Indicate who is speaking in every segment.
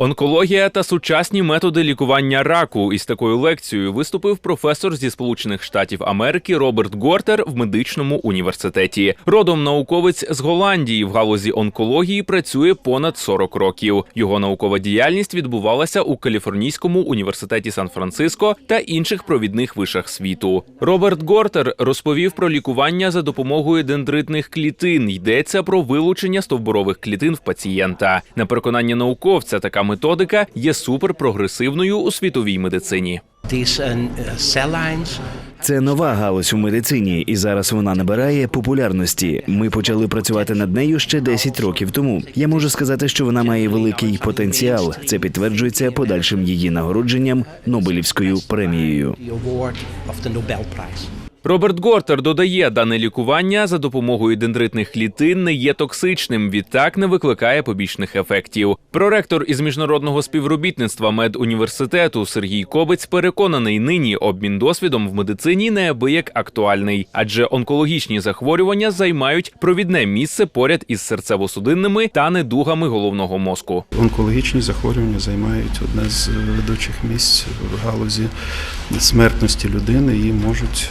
Speaker 1: Онкологія та сучасні методи лікування раку. Із такою лекцією виступив професор зі Сполучених Штатів Америки Роберт Гортер в медичному університеті. Родом науковець з Голландії в галузі онкології працює понад 40 років. Його наукова діяльність відбувалася у Каліфорнійському університеті Сан-Франциско та інших провідних вишах світу. Роберт Гортер розповів про лікування за допомогою дендритних клітин. Йдеться про вилучення стовбурових клітин в пацієнта. На переконання науковця, така методика є суперпрогресивною у світовій медицині.
Speaker 2: These uh,
Speaker 3: Це нова галузь у медицині, і зараз вона набирає популярності. Ми почали працювати над нею ще 10 років тому. Я можу сказати, що вона має великий потенціал. Це підтверджується подальшим її нагородженням Нобелівською премією.
Speaker 1: Роберт Гортер додає, дане лікування за допомогою дендритних клітин не є токсичним, відтак не викликає побічних ефектів. Проректор із міжнародного співробітництва медуніверситету Сергій Кобець переконаний, нині обмін досвідом в медицині неабияк актуальний, адже онкологічні захворювання займають провідне місце поряд із серцево-судинними та недугами головного мозку.
Speaker 4: Онкологічні захворювання займають одне з ведучих місць в галузі смертності людини і можуть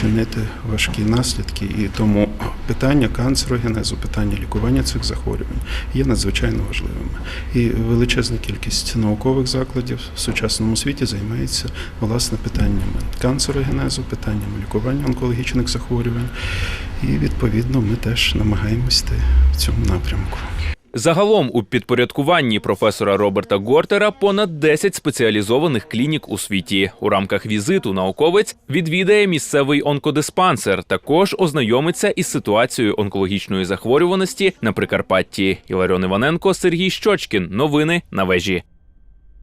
Speaker 4: спричинити важкі наслідки. І тому питання канцерогенезу, питання лікування цих захворювань є надзвичайно важливими. І величезна кількість наукових закладів в сучасному світі займається власне питаннями канцерогенезу, питаннями лікування онкологічних захворювань. І відповідно ми теж намагаємось в цьому напрямку.
Speaker 1: Загалом у підпорядкуванні професора Роберта Гортера понад 10 спеціалізованих клінік у світі. У рамках візиту науковець відвідає місцевий онкодиспансер. Також ознайомиться із ситуацією онкологічної захворюваності на Прикарпатті. Іларіон Іваненко, Сергій Щочкін. Новини на вежі.